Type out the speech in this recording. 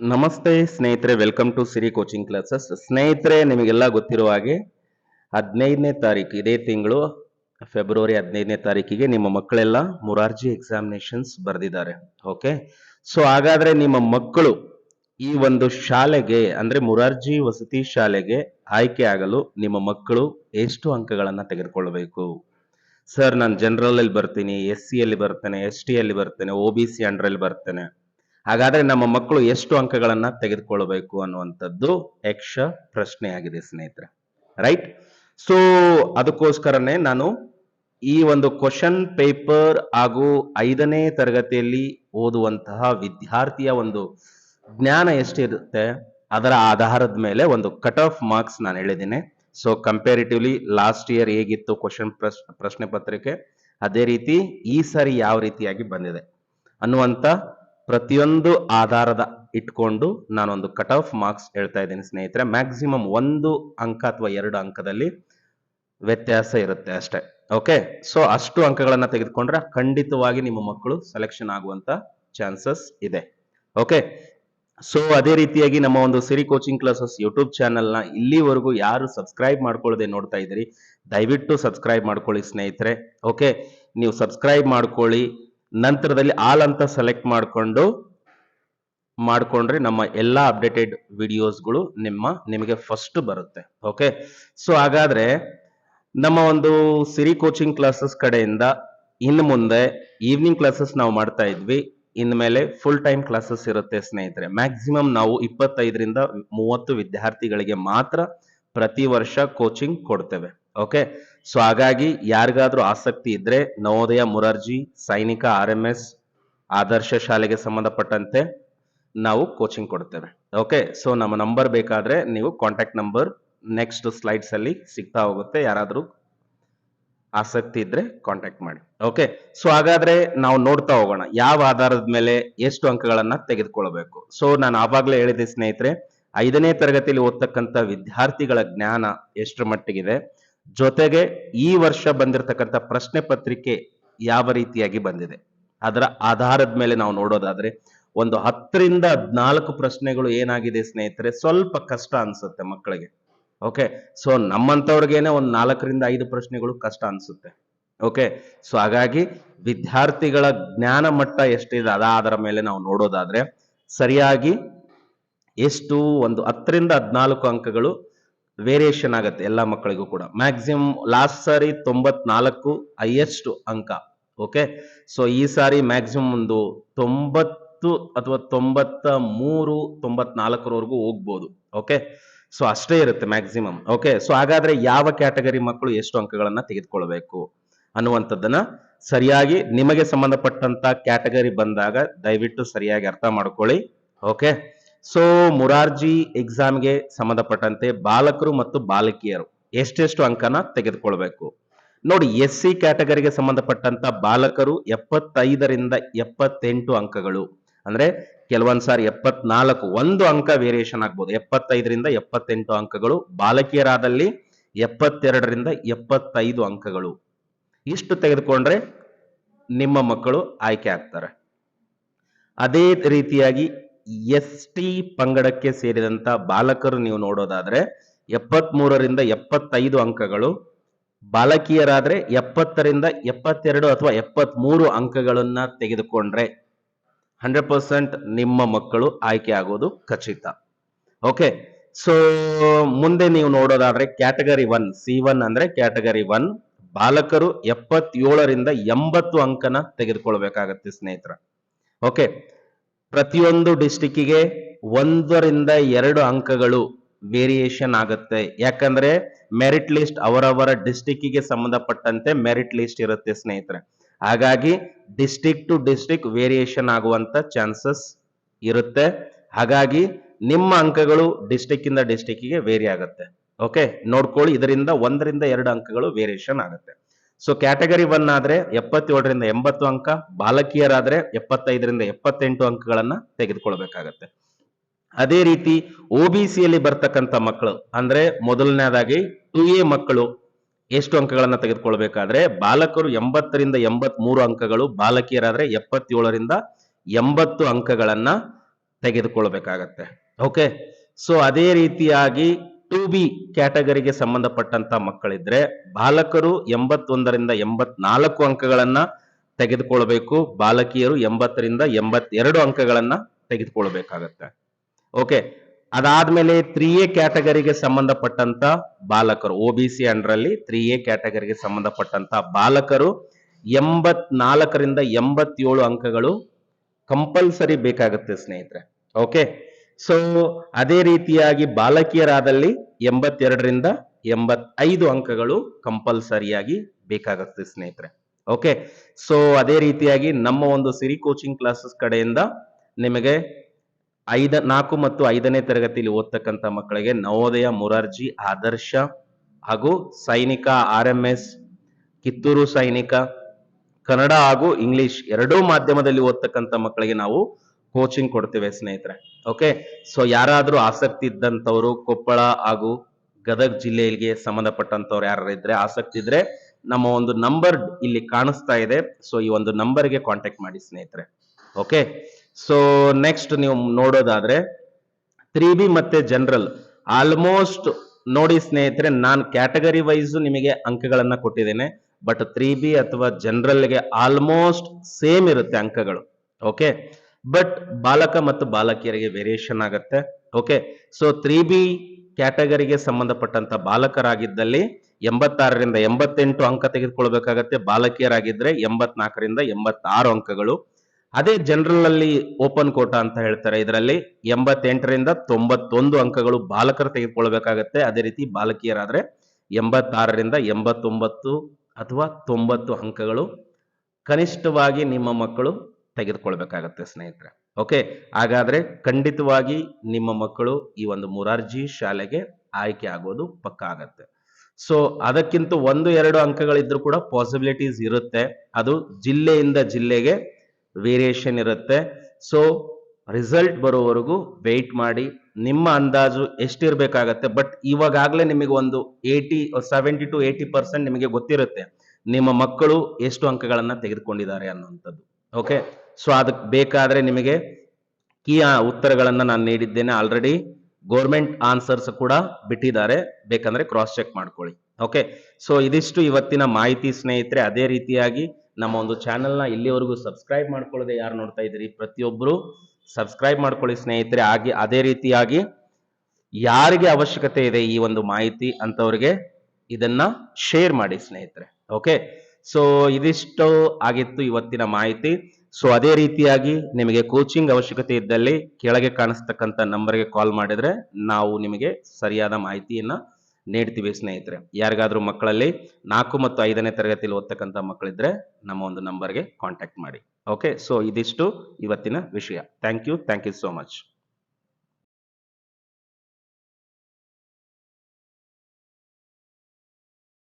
ನಮಸ್ತೆ ಸ್ನೇಹಿತರೆ welcome to Siri coaching classes ಸ್ನೇಹಿತರೆ, ನಿಮಗೆಲ್ಲ ಗೊತ್ತಿರುವ ಹಾಗೆ ಹದಿನೈದನೇ ತಾರೀಕು, ಇದೇ ತಿಂಗಳು ಫೆಬ್ರವರಿ ಹದಿನೈದನೇ ತಾರೀಕಿಗೆ ನಿಮ್ಮ ಮಕ್ಕಳೆಲ್ಲ ಮುರಾರ್ಜಿ ಎಕ್ಸಾಮಿನೇಷನ್ಸ್ ಬರೆದಿದ್ದಾರೆ. ಓಕೆ ಸೊ ಹಾಗಾದ್ರೆ ನಿಮ್ಮ ಮಕ್ಕಳು ಈ ಒಂದು ಶಾಲೆಗೆ, ಅಂದ್ರೆ ಮುರಾರ್ಜಿ ವಸತಿ ಶಾಲೆಗೆ ಆಯ್ಕೆ ಆಗಲು ನಿಮ್ಮ ಮಕ್ಕಳು ಎಷ್ಟು ಅಂಕಗಳನ್ನು ತೆಗೆದುಕೊಳ್ಬೇಕು ಸರ್ ನಾನು ಜನರಲ್ ಅಲ್ಲಿ ಬರ್ತೀನಿ ಎಸ್ ಸಿಯಲ್ಲಿ ಬರ್ತೇನೆ ಎಸ್ ಟಿಯಲ್ಲಿ ಬರ್ತೇನೆ ಒ ಬಿ ಸಿ ಅಂಡ್ರಲ್ಲಿ ಬರ್ತೇನೆ. ಹಾಗಾದ್ರೆ ನಮ್ಮ ಮಕ್ಕಳು ಎಷ್ಟು ಅಂಕಗಳನ್ನ ತೆಗೆದುಕೊಳ್ಳಬೇಕು ಅನ್ನುವಂಥದ್ದು ಯಕ್ಷ ಪ್ರಶ್ನೆ ಆಗಿದೆ ಸ್ನೇಹಿತರೆ. ರೈಟ್ ಸೊ ಅದಕ್ಕೋಸ್ಕರನೇ ನಾನು ಈ ಒಂದು ಕ್ವಶನ್ ಪೇಪರ್ ಹಾಗೂ ಐದನೇ ತರಗತಿಯಲ್ಲಿ ಓದುವಂತಹ ವಿದ್ಯಾರ್ಥಿಯ ಒಂದು ಜ್ಞಾನ ಎಷ್ಟಿರುತ್ತೆ, ಅದರ ಆಧಾರದ ಮೇಲೆ ಒಂದು ಕಟ್ ಆಫ್ ಮಾರ್ಕ್ಸ್ ನಾನು ಹೇಳಿದ್ದೀನಿ. ಸೊ ಕಂಪೇರಿಟಿವ್ಲಿ ಲಾಸ್ಟ್ ಇಯರ್ ಹೇಗಿತ್ತು ಕ್ವಶನ್ ಪ್ರಶ್ನೆ ಪತ್ರಿಕೆ? ಅದೇ ರೀತಿ ಈ ಸಾರಿ ಯಾವ ರೀತಿಯಾಗಿ ಬಂದಿದೆ ಅನ್ನುವಂತ ಪ್ರತಿಯೊಂದು ಆಧಾರದ ಇಟ್ಕೊಂಡು ನಾನೊಂದು ಕಟ್ ಆಫ್ ಮಾರ್ಕ್ಸ್ ಹೇಳ್ತಾ ಇದ್ದೀನಿ ಸ್ನೇಹಿತರೆ. ಮ್ಯಾಕ್ಸಿಮಮ್ ಒಂದು ಅಂಕ ಅಥವಾ ಎರಡು ಅಂಕದಲ್ಲಿ ವ್ಯತ್ಯಾಸ ಇರುತ್ತೆ ಅಷ್ಟೇ. ಓಕೆ ಸೊ ಅಷ್ಟು ಅಂಕಗಳನ್ನ ತೆಗೆದುಕೊಂಡ್ರೆ ಖಂಡಿತವಾಗಿ ನಿಮ್ಮ ಮಕ್ಕಳು ಸೆಲೆಕ್ಷನ್ ಆಗುವಂತ ಚಾನ್ಸಸ್ ಇದೆ. ಓಕೆ ಸೊ ಅದೇ ರೀತಿಯಾಗಿ ನಮ್ಮ ಒಂದು ಸಿರಿ ಕೋಚಿಂಗ್ ಕ್ಲಾಸಸ್ ಯೂಟ್ಯೂಬ್ ಚಾನೆಲ್ನ ಇಲ್ಲಿವರೆಗೂ ಯಾರು ಸಬ್ಸ್ಕ್ರೈಬ್ ಮಾಡ್ಕೊಳ್ಳದೆ ನೋಡ್ತಾ ಇದ್ದೀರಿ, ದಯವಿಟ್ಟು ಸಬ್ಸ್ಕ್ರೈಬ್ ಮಾಡ್ಕೊಳ್ಳಿ ಸ್ನೇಹಿತರೆ. ಓಕೆ ನೀವು ಸಬ್ಸ್ಕ್ರೈಬ್ ಮಾಡ್ಕೊಳ್ಳಿ ನಂತರದಲ್ಲಿ ಆಲ್ ಅಂತ ಸೆಲೆಕ್ಟ್ ಮಾಡಿಕೊಂಡು, ಮಾಡಿಕೊಂಡ್ರೆ ನಮ್ಮ ಎಲ್ಲ ಅಪ್ಡೇಟೆಡ್ ವಿಡಿಯೋಸ್ಗಳು ನಿಮ್ಮ, ನಿಮಗೆ ಫಸ್ಟ್ ಬರುತ್ತೆ. ಓಕೆ ಸೊ ಹಾಗಾದ್ರೆ ನಮ್ಮ ಒಂದು ಸಿರಿ ಕೋಚಿಂಗ್ ಕ್ಲಾಸಸ್ ಕಡೆಯಿಂದ ಇನ್ನು ಮುಂದೆ ಈವ್ನಿಂಗ್ ಕ್ಲಾಸಸ್ ನಾವು ಮಾಡ್ತಾ ಇದ್ವಿ. ಇನ್ಮೇಲೆ ಫುಲ್ ಟೈಮ್ ಕ್ಲಾಸಸ್ ಇರುತ್ತೆ ಸ್ನೇಹಿತರೆ. ಮ್ಯಾಕ್ಸಿಮಮ್ ನಾವು ಇಪ್ಪತ್ತೈದರಿಂದ ಮೂವತ್ತು ವಿದ್ಯಾರ್ಥಿಗಳಿಗೆ ಮಾತ್ರ ಪ್ರತಿ ವರ್ಷ ಕೋಚಿಂಗ್ ಕೊಡ್ತೇವೆ. ಓಕೆ ಸೊ ಹಾಗಾಗಿ ಯಾರಿಗಾದ್ರೂ ಆಸಕ್ತಿ ಇದ್ರೆ ನವೋದಯ ಮುರಾರ್ಜಿ, ಸೈನಿಕ, ಆರ್ ಎಂ ಎಸ್, ಆದರ್ಶ ಶಾಲೆಗೆ ಸಂಬಂಧಪಟ್ಟಂತೆ ನಾವು ಕೋಚಿಂಗ್ ಕೊಡ್ತೇವೆ. ಓಕೆ ಸೊ ನಮ್ಮ ನಂಬರ್ ಬೇಕಾದ್ರೆ ನೀವು ಕಾಂಟ್ಯಾಕ್ಟ್ ನಂಬರ್ ನೆಕ್ಸ್ಟ್ ಸ್ಲೈಡ್ಸ್ ಅಲ್ಲಿ ಸಿಗ್ತಾ ಹೋಗುತ್ತೆ. ಯಾರಾದರೂ ಆಸಕ್ತಿ ಇದ್ರೆ ಕಾಂಟ್ಯಾಕ್ಟ್ ಮಾಡಿ. ಓಕೆ ಸೊ ಹಾಗಾದ್ರೆ ನಾವು ನೋಡ್ತಾ ಹೋಗೋಣ. ಯಾವ ಆಧಾರದ ಮೇಲೆ ಎಷ್ಟು ಅಂಕಗಳನ್ನ ತೆಗೆದುಕೊಳ್ಬೇಕು? ಸೊ ನಾನು ಆವಾಗಲೇ ಹೇಳಿದೆ ಸ್ನೇಹಿತರೆ, ಐದನೇ ತರಗತಿಯಲ್ಲಿ ಓದ್ತಕ್ಕಂಥ ವಿದ್ಯಾರ್ಥಿಗಳ ಜ್ಞಾನ ಎಷ್ಟರ ಮಟ್ಟಿಗಿದೆ? ಜೊತೆಗೆ ಈ ವರ್ಷ ಬಂದಿರತಕ್ಕಂಥ ಪ್ರಶ್ನೆ ಪತ್ರಿಕೆ ಯಾವ ರೀತಿಯಾಗಿ ಬಂದಿದೆ? ಅದರ ಆಧಾರದ ಮೇಲೆ ನಾವು ನೋಡೋದಾದ್ರೆ, ಒಂದು ಹತ್ತರಿಂದ ಹದಿನಾಲ್ಕು ಪ್ರಶ್ನೆಗಳು ಏನಾಗಿದೆ ಸ್ನೇಹಿತರೆ? ಸ್ವಲ್ಪ ಕಷ್ಟ ಅನ್ಸುತ್ತೆ ಮಕ್ಕಳಿಗೆ. ಓಕೆ? ಸೊ ನಮ್ಮಂತವ್ರಿಗೇನೆ ಒಂದು ನಾಲ್ಕರಿಂದ ಐದು ಪ್ರಶ್ನೆಗಳು ಕಷ್ಟ ಅನ್ಸುತ್ತೆ. ಓಕೆ? ಸೊ, ಹಾಗಾಗಿ ವಿದ್ಯಾರ್ಥಿಗಳ ಜ್ಞಾನ ಮಟ್ಟ ಎಷ್ಟಿದೆ, ಅದ ಅದರ ಮೇಲೆ ನಾವು ನೋಡೋದಾದ್ರೆ, ಸರಿಯಾಗಿ ಎಷ್ಟು ಒಂದು ಹತ್ತರಿಂದ ಹದಿನಾಲ್ಕು ಅಂಕಗಳು ವೇರಿಯೇಷನ್ ಆಗುತ್ತೆ ಎಲ್ಲ ಮಕ್ಕಳಿಗೂ ಕೂಡ. ಮ್ಯಾಕ್ಸಿಮಮ್ ಲಾಸ್ಟ್ ಸಾರಿ ತೊಂಬತ್ನಾಲ್ಕು ಹೈಯೆಸ್ಟ್ ಅಂಕ. ಓಕೆ ಸೊ ಈ ಸಾರಿ ಮ್ಯಾಕ್ಸಿಮಮ್ ಒಂದು ತೊಂಬತ್ತು ಅಥವಾ ತೊಂಬತ್ತ ಮೂರು, ತೊಂಬತ್ನಾಲ್ಕರವರೆಗೂ ಹೋಗ್ಬೋದು. ಓಕೆ ಸೊ ಅಷ್ಟೇ ಇರುತ್ತೆ ಮ್ಯಾಕ್ಸಿಮಮ್ ಓಕೆ ಸೊ ಹಾಗಾದ್ರೆ ಯಾವ ಕ್ಯಾಟಗರಿ ಮಕ್ಕಳು ಎಷ್ಟು ಅಂಕಗಳನ್ನ ತೆಗೆದುಕೊಳ್ಬೇಕು ಅನ್ನುವಂಥದ್ದನ್ನ ಸರಿಯಾಗಿ ನಿಮಗೆ ಸಂಬಂಧಪಟ್ಟಂತ ಕ್ಯಾಟಗರಿ ಬಂದಾಗ ದಯವಿಟ್ಟು ಸರಿಯಾಗಿ ಅರ್ಥ ಮಾಡ್ಕೊಳ್ಳಿ. ಓಕೆ ಸೊ ಮುರಾರ್ಜಿ ಎಕ್ಸಾಮ್ಗೆ ಸಂಬಂಧಪಟ್ಟಂತೆ ಬಾಲಕರು ಮತ್ತು ಬಾಲಕಿಯರು ಎಷ್ಟೆಷ್ಟು ಅಂಕನ ತೆಗೆದುಕೊಳ್ಬೇಕು? ನೋಡಿ ಎಸ್ ಸಿ ಕ್ಯಾಟಗರಿಗೆ ಸಂಬಂಧಪಟ್ಟಂತ ಬಾಲಕರು ಎಪ್ಪತ್ತೈದರಿಂದ ಎಪ್ಪತ್ತೆಂಟು ಅಂಕಗಳು. ಅಂದ್ರೆ ಕೆಲವೊಂದ್ ಸಾರಿ ಎಪ್ಪತ್ನಾಲ್ಕು ಒಂದು ಅಂಕ ವೇರಿಯೇಷನ್ ಆಗ್ಬೋದು. ಎಪ್ಪತ್ತೈದರಿಂದ ಎಪ್ಪತ್ತೆಂಟು ಅಂಕಗಳು. ಬಾಲಕಿಯರಾದಲ್ಲಿ ಎಪ್ಪತ್ತೆರಡರಿಂದ ಎಪ್ಪತ್ತೈದು ಅಂಕಗಳು. ಇಷ್ಟು ತೆಗೆದುಕೊಂಡ್ರೆ ನಿಮ್ಮ ಮಕ್ಕಳು ಆಯ್ಕೆ ಆಗ್ತಾರೆ. ಅದೇ ರೀತಿಯಾಗಿ ಎಸ್ ಟಿ ಪಂಗಡಕ್ಕೆ ಸೇರಿದಂತ ಬಾಲಕರು ನೀವು ನೋಡೋದಾದ್ರೆ ಎಪ್ಪತ್ತ್ ಮೂರರಿಂದ ಎಪ್ಪತ್ತೈದು ಅಂಕಗಳು, ಬಾಲಕಿಯರಾದ್ರೆ ಎಪ್ಪತ್ತರಿಂದ ಎಪ್ಪತ್ತೆರಡು ಅಥವಾ ಎಪ್ಪತ್ತ್ ಮೂರು ಅಂಕಗಳನ್ನ ತೆಗೆದುಕೊಂಡ್ರೆ ಹಂಡ್ರೆಡ್ ಪರ್ಸೆಂಟ್ ನಿಮ್ಮ ಮಕ್ಕಳು ಆಯ್ಕೆ ಆಗೋದು ಖಚಿತ. ಓಕೆ, ಸೊ ಮುಂದೆ ನೀವು ನೋಡೋದಾದ್ರೆ ಕ್ಯಾಟಗರಿ ಒನ್, ಸಿ ಒನ್ ಅಂದ್ರೆ ಕ್ಯಾಟಗರಿ ಒನ್, ಬಾಲಕರು ಎಪ್ಪತ್ತೇಳರಿಂದ ಎಂಬತ್ತು ಅಂಕನ ತೆಗೆದುಕೊಳ್ಬೇಕಾಗತ್ತೆ ಸ್ನೇಹಿತರ. ಓಕೆ ಪ್ರತಿಯೊಂದು ಡಿಸ್ಟಿಕ್ಕಿಗೆ ಒಂದರಿಂದ ಎರಡು ಅಂಕಗಳು ವೇರಿಯೇಷನ್ ಆಗುತ್ತೆ. ಯಾಕಂದ್ರೆ ಮೆರಿಟ್ ಲಿಸ್ಟ್ ಅವರವರ ಡಿಸ್ಟಿಕ್ಕಿಗೆ ಸಂಬಂಧಪಟ್ಟಂತೆ ಮೆರಿಟ್ ಲಿಸ್ಟ್ ಇರುತ್ತೆ ಸ್ನೇಹಿತರೆ. ಹಾಗಾಗಿ ಡಿಸ್ಟಿಕ್ ಟು ಡಿಸ್ಟಿಕ್ ವೇರಿಯೇಷನ್ ಆಗುವಂತ ಚಾನ್ಸಸ್ ಇರುತ್ತೆ. ಹಾಗಾಗಿ ನಿಮ್ಮ ಅಂಕಗಳು ಡಿಸ್ಟಿಕ್ ಇಂದ ಡಿಸ್ಟಿಕ್ಕಿಗೆ ವೇರಿ ಆಗುತ್ತೆ. ಓಕೆ ನೋಡ್ಕೊಳ್ಳಿ, ಇದರಿಂದ ಒಂದರಿಂದ ಎರಡು ಅಂಕಗಳು ವೇರಿಯೇಷನ್ ಆಗುತ್ತೆ. ಸೊ ಕ್ಯಾಟಗರಿ ಒನ್ ಆದ್ರೆ ಎಪ್ಪತ್ತೇಳರಿಂದ ಎಂಬತ್ತು ಅಂಕ, ಬಾಲಕಿಯರಾದ್ರೆ ಎಪ್ಪತ್ತೈದರಿಂದ ಎಪ್ಪತ್ತೆಂಟು ಅಂಕಗಳನ್ನ ತೆಗೆದುಕೊಳ್ಬೇಕಾಗತ್ತೆ. ಅದೇ ರೀತಿ ಒ ಬಿ ಸಿಯಲ್ಲಿ ಬರ್ತಕ್ಕಂಥ ಮಕ್ಕಳು, ಅಂದ್ರೆ ಮೊದಲನೇದಾಗಿ ಟು ಎ ಮಕ್ಕಳು ಎಷ್ಟು ಅಂಕಗಳನ್ನ ತೆಗೆದುಕೊಳ್ಬೇಕಾದ್ರೆ ಬಾಲಕರು ಎಂಬತ್ತರಿಂದ ಎಂಬತ್ ಮೂರು ಅಂಕಗಳು, ಬಾಲಕಿಯರಾದ್ರೆ ಎಪ್ಪತ್ತೇಳರಿಂದ ಎಂಬತ್ತು ಅಂಕಗಳನ್ನ ತೆಗೆದುಕೊಳ್ಬೇಕಾಗತ್ತೆ. ಓಕೆ ಸೊ ಅದೇ ರೀತಿಯಾಗಿ ಟು ಬಿ ಕ್ಯಾಟಗರಿಗೆ ಸಂಬಂಧಪಟ್ಟಂತ ಮಕ್ಕಳಿದ್ರೆ ಬಾಲಕರು ಎಂಬತ್ತೊಂದರಿಂದ ಎಂಬತ್ನಾಲ್ಕು ಅಂಕಗಳನ್ನ ತೆಗೆದುಕೊಳ್ಬೇಕು, ಬಾಲಕಿಯರು ಎಂಬತ್ತರಿಂದ ಎಂಬತ್ತೆರಡು ಅಂಕಗಳನ್ನ ತೆಗೆದುಕೊಳ್ಬೇಕಾಗತ್ತೆ. ಓಕೆ ಅದಾದ್ಮೇಲೆ ತ್ರೀ ಎ ಕ್ಯಾಟಗರಿಗೆ ಸಂಬಂಧಪಟ್ಟಂತ ಬಾಲಕರು ಒ ಬಿ ಸಿ ಅಂಡ್ರಲ್ಲಿ ತ್ರೀ ಎ ಕ್ಯಾಟಗರಿಗೆ ಸಂಬಂಧಪಟ್ಟಂತ ಬಾಲಕರು ಎಂಬತ್ನಾಲ್ಕರಿಂದ ಎಂಬತ್ತೇಳು ಅಂಕಗಳು ಕಂಪಲ್ಸರಿ ಬೇಕಾಗುತ್ತೆ ಸ್ನೇಹಿತರೆ. ಓಕೆ ಸೊ ಅದೇ ರೀತಿಯಾಗಿ ಬಾಲಕಿಯರಾದಲ್ಲಿ ಎಂಬತ್ತೆರಡರಿಂದ ಎಂಬತ್ತೈದು ಅಂಕಗಳು ಕಂಪಲ್ಸರಿಯಾಗಿ ಬೇಕಾಗುತ್ತೆ ಸ್ನೇಹಿತರೆ. ಓಕೆ ಸೊ ಅದೇ ರೀತಿಯಾಗಿ ನಮ್ಮ ಒಂದು ಸಿರಿ ಕೋಚಿಂಗ್ ಕ್ಲಾಸಸ್ ಕಡೆಯಿಂದ ನಿಮಗೆ ಐದ, ನಾಲ್ಕು ಮತ್ತು ಐದನೇ ತರಗತಿಯಲ್ಲಿ ಓದ್ತಕ್ಕಂಥ ಮಕ್ಕಳಿಗೆ ನವೋದಯ, ಮುರಾರ್ಜಿ, ಆದರ್ಶ ಹಾಗೂ ಸೈನಿಕ ಆರ್ ಎಂ ಎಸ್ ಕಿತ್ತೂರು ಸೈನಿಕ, ಕನ್ನಡ ಹಾಗೂ ಇಂಗ್ಲಿಷ್ ಎರಡೂ ಮಾಧ್ಯಮದಲ್ಲಿ ಓದ್ತಕ್ಕಂಥ ಮಕ್ಕಳಿಗೆ ನಾವು ಕೋಚಿಂಗ್ ಕೊಡ್ತೇವೆ ಸ್ನೇಹಿತರೆ. ಓಕೆ ಸೊ ಯಾರಾದರೂ ಆಸಕ್ತಿ ಇದ್ದಂಥವ್ರು, ಕೊಪ್ಪಳ ಹಾಗೂ ಗದಗ್ ಜಿಲ್ಲೆಗೆ ಸಂಬಂಧಪಟ್ಟಂಥವ್ರು ಯಾರು ಇದ್ರೆ, ಆಸಕ್ತಿ ಇದ್ರೆ ನಮ್ಮ ಒಂದು ನಂಬರ್ ಇಲ್ಲಿ ಕಾಣಿಸ್ತಾ ಇದೆ. ಸೊ ಈ ಒಂದು ನಂಬರ್ಗೆ ಕಾಂಟ್ಯಾಕ್ಟ್ ಮಾಡಿ ಸ್ನೇಹಿತರೆ. ಓಕೆ ಸೊ ನೆಕ್ಸ್ಟ್ ನೀವು ನೋಡೋದಾದ್ರೆ ತ್ರೀ ಬಿ ಮತ್ತೆ ಜನರಲ್ ಆಲ್ಮೋಸ್ಟ್ ನೋಡಿ ಸ್ನೇಹಿತರೆ, ನಾನು ಕ್ಯಾಟಗರಿ ವೈಸ್ ನಿಮಗೆ ಅಂಕಗಳನ್ನ ಕೊಟ್ಟಿದ್ದೇನೆ. ಬಟ್ ತ್ರೀ ಬಿ ಅಥವಾ ಜನರಲ್ಗೆ ಆಲ್ಮೋಸ್ಟ್ ಸೇಮ್ ಇರುತ್ತೆ ಅಂಕಗಳು. ಓಕೆ ಬಟ್ ಬಾಲಕ ಮತ್ತು ಬಾಲಕಿಯರಿಗೆ ವೇರಿಯೇಷನ್ ಆಗುತ್ತೆ. ಓಕೆ ಸೊ ತ್ರೀ ಬಿ ಕ್ಯಾಟಗರಿಗೆ ಸಂಬಂಧಪಟ್ಟಂತ ಬಾಲಕರಾಗಿದ್ದಲ್ಲಿ ಎಂಬತ್ತಾರರಿಂದ ಎಂಬತ್ತೆಂಟು ಅಂಕ ತೆಗೆದುಕೊಳ್ಬೇಕಾಗತ್ತೆ. ಬಾಲಕಿಯರಾಗಿದ್ರೆ ಎಂಬತ್ನಾಲ್ಕರಿಂದ ಎಂಬತ್ತಾರು ಅಂಕಗಳು. ಅದೇ ಜನರಲ್ ಅಲ್ಲಿ ಓಪನ್ ಕೋಟಾ ಅಂತ ಹೇಳ್ತಾರೆ. ಇದರಲ್ಲಿ ಎಂಬತ್ತೆಂಟರಿಂದ ತೊಂಬತ್ತೊಂದು ಅಂಕಗಳು ಬಾಲಕರು ತೆಗೆದುಕೊಳ್ಬೇಕಾಗತ್ತೆ. ಅದೇ ರೀತಿ ಬಾಲಕಿಯರಾದ್ರೆ ಎಂಬತ್ತಾರರಿಂದ ಎಂಬತ್ತೊಂಬತ್ತು ಅಥವಾ ತೊಂಬತ್ತು ಅಂಕಗಳು. ಕನಿಷ್ಠವಾಗಿ ನಿಮ್ಮ ಮಕ್ಕಳು ತೆಗೆದುಕೊಳ್ಬೇಕಾಗತ್ತೆ, ಸ್ನೇಹಿತರೆ. ಓಕೆ ಹಾಗಾದ್ರೆ ಖಂಡಿತವಾಗಿ ನಿಮ್ಮ ಮಕ್ಕಳು ಈ ಒಂದು ಮುರಾರ್ಜಿ ಶಾಲೆಗೆ ಆಯ್ಕೆ ಆಗೋದು ಪಕ್ಕ ಆಗತ್ತೆ. ಸೊ ಅದಕ್ಕಿಂತ ಒಂದು, ಎರಡು ಅಂಕಗಳಿದ್ರು ಕೂಡ ಪಾಸಿಬಿಲಿಟೀಸ್ ಇರುತ್ತೆ. ಅದು ಜಿಲ್ಲೆಯಿಂದ ಜಿಲ್ಲೆಗೆ ವೇರಿಯೇಷನ್ ಇರುತ್ತೆ. ಸೊ ರಿಸಲ್ಟ್ ಬರೋವರೆಗೂ ವೆಯ್ಟ್ ಮಾಡಿ. ನಿಮ್ಮ ಅಂದಾಜು ಎಷ್ಟಿರ್ಬೇಕಾಗತ್ತೆ? ಬಟ್ ಇವಾಗಾಗಲೇ ನಿಮಗೆ ಒಂದು eighty seventy to eighty percent ನಿಮಗೆ ಗೊತ್ತಿರುತ್ತೆ. ನಿಮ್ಮ ಮಕ್ಕಳು ಎಷ್ಟು ಅಂಕಗಳನ್ನು ತೆಗೆದುಕೊಂಡಿದ್ದಾರೆ ಅನ್ನುವಂಥದ್ದು. ಓಕೆ ಸೊ ಅದಕ್ಕೆ ಬೇಕಾದ್ರೆ ನಿಮಗೆ ಕೀ ಉತ್ತರಗಳನ್ನು ನಾನು ನೀಡಿದ್ದೇನೆ ಆಲ್ರೆಡಿ ಗೋರ್ಮೆಂಟ್ ಆನ್ಸರ್ಸ್ ಕೂಡ ಬಿಟ್ಟಿದ್ದಾರೆ. ಬೇಕಂದ್ರೆ ಕ್ರಾಸ್ ಚೆಕ್ ಮಾಡ್ಕೊಳ್ಳಿ. ಓಕೆ ಸೊ ಇದಿಷ್ಟು ಇವತ್ತಿನ ಮಾಹಿತಿ ಸ್ನೇಹಿತರೆ. ಅದೇ ರೀತಿಯಾಗಿ ನಮ್ಮ ಒಂದು ಚಾನೆಲ್ನ ಇಲ್ಲಿವರೆಗೂ ಸಬ್ಸ್ಕ್ರೈಬ್ ಮಾಡ್ಕೊಳ್ಳದೆ ಯಾರು ನೋಡ್ತಾ ಇದ್ದೀರಿ? ಪ್ರತಿಯೊಬ್ಬರು ಸಬ್ಸ್ಕ್ರೈಬ್ ಮಾಡ್ಕೊಳ್ಳಿ ಸ್ನೇಹಿತರೆ. ಹಾಗೆ ಅದೇ ರೀತಿಯಾಗಿ ಯಾರಿಗೆ ಅವಶ್ಯಕತೆ ಇದೆ ಈ ಒಂದು ಮಾಹಿತಿ ಅಂತವ್ರಿಗೆ ಇದನ್ನ ಶೇರ್ ಮಾಡಿ ಸ್ನೇಹಿತರೆ. ಓಕೆ ಸೊ ಇದಿಷ್ಟು ಆಗಿತ್ತು ಇವತ್ತಿನ ಮಾಹಿತಿ. ಸೊ ಅದೇ ರೀತಿಯಾಗಿ ನಿಮಗೆ ಕೋಚಿಂಗ್ ಅವಶ್ಯಕತೆ ಇದ್ದಲ್ಲಿ ಕೆಳಗೆ ಕಾಣಿಸ್ತಕ್ಕಂಥ ನಂಬರ್ಗೆ ಕಾಲ್ ಮಾಡಿದ್ರೆ ನಾವು ನಿಮಗೆ ಸರಿಯಾದ ಮಾಹಿತಿಯನ್ನು ನೀಡ್ತೀವಿ ಸ್ನೇಹಿತರೆ. ಯಾರಿಗಾದ್ರೂ ಮಕ್ಕಳಲ್ಲಿ ನಾಲ್ಕು ಮತ್ತು ಐದನೇ ತರಗತಿಯಲ್ಲಿ ಓದ್ತಕ್ಕಂಥ ಮಕ್ಕಳಿದ್ರೆ ನಮ್ಮ ಒಂದು ನಂಬರ್ಗೆ ಕಾಂಟ್ಯಾಕ್ಟ್ ಮಾಡಿ. ಓಕೆ ಸೊ ಇದಿಷ್ಟು ಇವತ್ತಿನ ವಿಷಯ. Thank you thank you so much